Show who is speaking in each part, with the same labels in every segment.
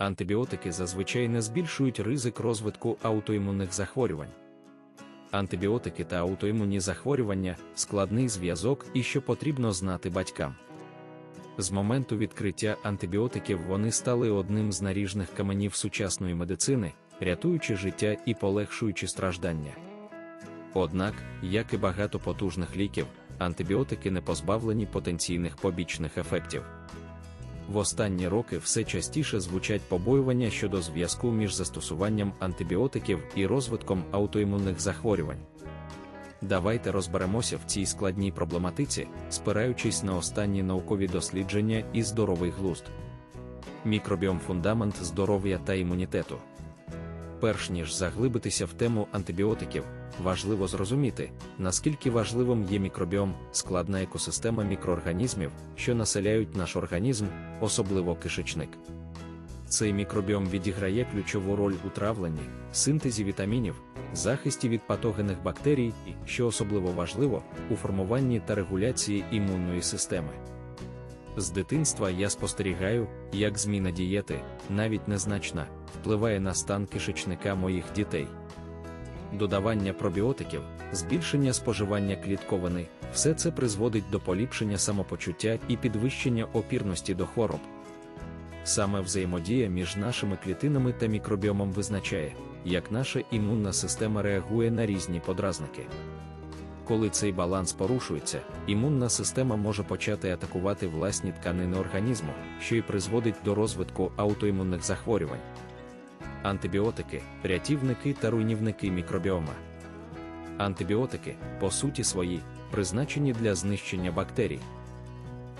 Speaker 1: Антибіотики зазвичай не збільшують ризик розвитку аутоімунних захворювань. Антибіотики та аутоімунні захворювання складний зв'язок і що потрібно знати батькам. З моменту відкриття антибіотиків вони стали одним з наріжних каменів сучасної медицини, рятуючи життя і полегшуючи страждання. Однак, як і багато потужних ліків, антибіотики не позбавлені потенційних побічних ефектів. В останні роки все частіше звучать побоювання щодо зв'язку між застосуванням антибіотиків і розвитком аутоімунних захворювань. Давайте розберемося в цій складній проблематиці, спираючись на останні наукові дослідження і здоровий глузд. Мікробіом фундамент здоров'я та імунітету. Перш ніж заглибитися в тему антибіотиків, важливо зрозуміти, наскільки важливим є мікробіом, складна екосистема мікроорганізмів, що населяють наш організм, особливо кишечник. Цей мікробіом відіграє ключову роль у травленні, синтезі вітамінів, захисті від патогенних бактерій і, що особливо важливо, у формуванні та регуляції імунної системи. З дитинства я спостерігаю, як зміна дієти, навіть незначна, впливає на стан кишечника моїх дітей. Додавання пробіотиків, збільшення споживання клітковини, все це призводить до поліпшення самопочуття і підвищення опірності до хвороб. Саме взаємодія між нашими клітинами та мікробіомом визначає, як наша імунна система реагує на різні подразники. Коли цей баланс порушується, імунна система може почати атакувати власні тканини організму, що й призводить до розвитку аутоімунних захворювань. Антибіотики, рятівники та руйнівники мікробіома. Антибіотики, по суті свої, призначені для знищення бактерій.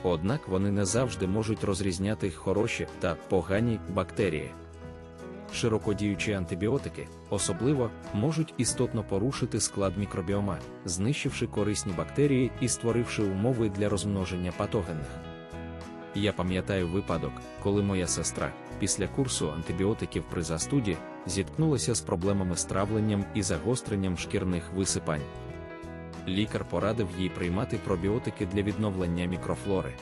Speaker 1: Однак вони не завжди можуть розрізняти хороші та погані бактерії. Широкодіючі антибіотики, особливо, можуть істотно порушити склад мікробіома, знищивши корисні бактерії і створивши умови для розмноження патогенних. Я пам'ятаю випадок, коли моя сестра, після курсу антибіотиків при застуді, зіткнулася з проблемами з травленням і загостренням шкірних висипань. Лікар порадив їй приймати пробіотики для відновлення мікрофлори.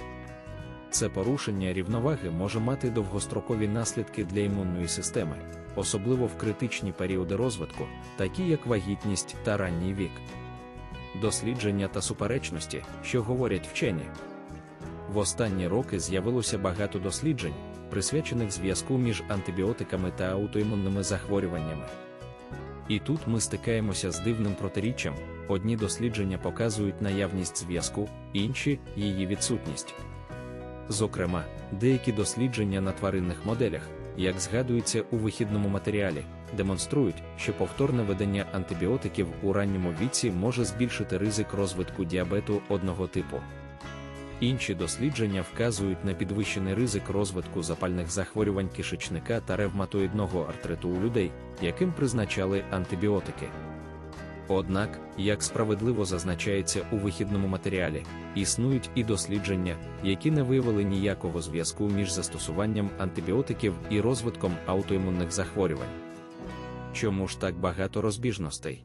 Speaker 1: Це порушення рівноваги може мати довгострокові наслідки для імунної системи, особливо в критичні періоди розвитку, такі як вагітність та ранній вік. Дослідження та суперечності, що говорять вчені. В останні роки з'явилося багато досліджень, присвячених зв'язку між антибіотиками та аутоімунними захворюваннями. І тут ми стикаємося з дивним протиріччям: одні дослідження показують наявність зв'язку, інші її відсутність. Зокрема, деякі дослідження на тваринних моделях, як згадується у вихідному матеріалі, демонструють, що повторне ведення антибіотиків у ранньому віці може збільшити ризик розвитку діабету одного типу. Інші дослідження вказують на підвищений ризик розвитку запальних захворювань кишечника та ревматоїдного артриту у людей, яким призначали антибіотики. Однак, як справедливо зазначається у вихідному матеріалі, існують і дослідження, які не виявили ніякого зв'язку між застосуванням антибіотиків і розвитком аутоімунних захворювань. Чому ж так багато розбіжностей?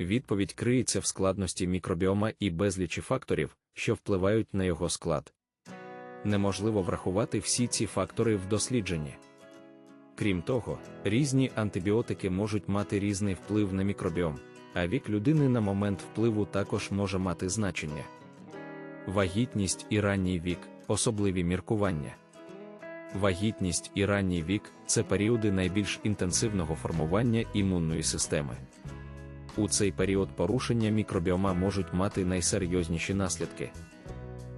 Speaker 1: Відповідь криється в складності мікробіома і безлічі факторів, що впливають на його склад. Неможливо врахувати всі ці фактори в дослідженні. Крім того, різні антибіотики можуть мати різний вплив на мікробіом, а вік людини на момент впливу також може мати значення. Вагітність і ранній вік особливі міркування. Вагітність і ранній вік це періоди найбільш інтенсивного формування імунної системи. У цей період порушення мікробіома можуть мати найсерйозніші наслідки.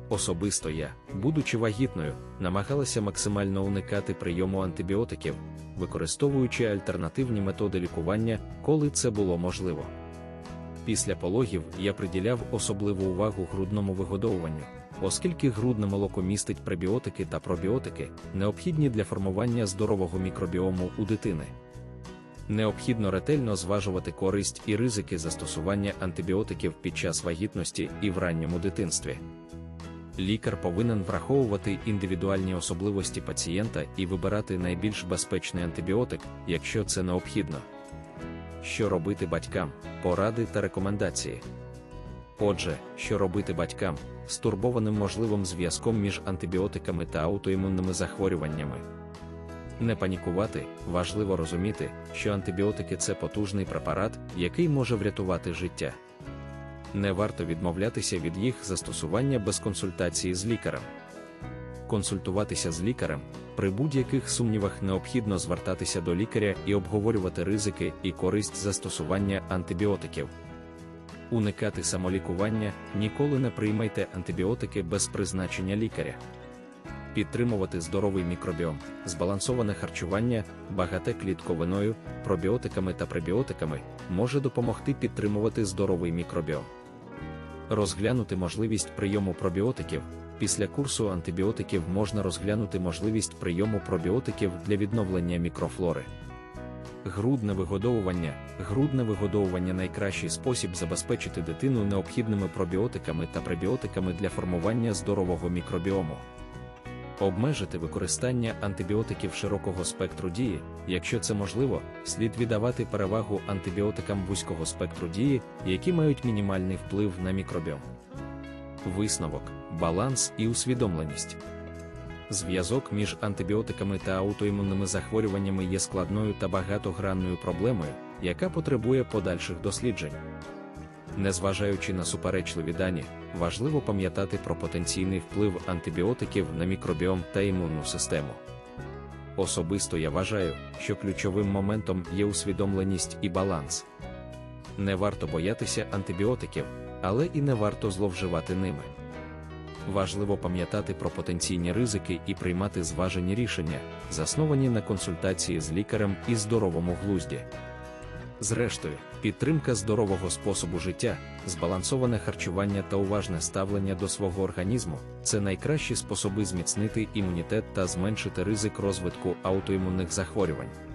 Speaker 1: Особисто я, будучи вагітною, намагалася максимально уникати прийому антибіотиків, використовуючи альтернативні методи лікування, коли це було можливо. Після пологів я приділяв особливу увагу грудному вигодовуванню, оскільки грудне молоко містить пребіотики та пробіотики, необхідні для формування здорового мікробіому у дитини. Необхідно ретельно зважувати користь і ризики застосування антибіотиків під час вагітності і в ранньому дитинстві. Лікар повинен враховувати індивідуальні особливості пацієнта і вибирати найбільш безпечний антибіотик, якщо це необхідно. Що робити батькам, поради та рекомендації. Отже, що робити батькам, стурбованим можливим зв'язком між антибіотиками та аутоімунними захворюваннями. Не панікувати, важливо розуміти, що антибіотики це потужний препарат, який може врятувати життя. Не варто відмовлятися від їх застосування без консультації з лікарем. Консультуватися з лікарем при будь-яких сумнівах необхідно звертатися до лікаря і обговорювати ризики і користь застосування антибіотиків. Уникати самолікування, ніколи не приймайте антибіотики без призначення лікаря. Підтримувати здоровий мікробіом, збалансоване харчування, багате клітковиною, пробіотиками та пребіотиками може допомогти підтримувати здоровий мікробіом. Розглянути можливість прийому пробіотиків. Після курсу антибіотиків можна розглянути можливість прийому пробіотиків для відновлення мікрофлори. Грудне вигодовування. Грудне вигодовування найкращий спосіб забезпечити дитину необхідними пробіотиками та пребіотиками для формування здорового мікробіому. Обмежити використання антибіотиків широкого спектру дії, якщо це можливо, слід віддавати перевагу антибіотикам вузького спектру дії, які мають мінімальний вплив на мікробіом. Висновок, баланс і усвідомленість. Зв'язок між антибіотиками та аутоімунними захворюваннями є складною та багатогранною проблемою, яка потребує подальших досліджень. Незважаючи на суперечливі дані, важливо пам'ятати про потенційний вплив антибіотиків на мікробіом та імунну систему. Особисто я вважаю, що ключовим моментом є усвідомленість і баланс. Не варто боятися антибіотиків, але і не варто зловживати ними. Важливо пам'ятати про потенційні ризики і приймати зважені рішення, засновані на консультації з лікарем і здоровому глузді. Зрештою, підтримка здорового способу життя, збалансоване харчування та уважне ставлення до свого організму це найкращі способи зміцнити імунітет та зменшити ризик розвитку аутоімунних захворювань.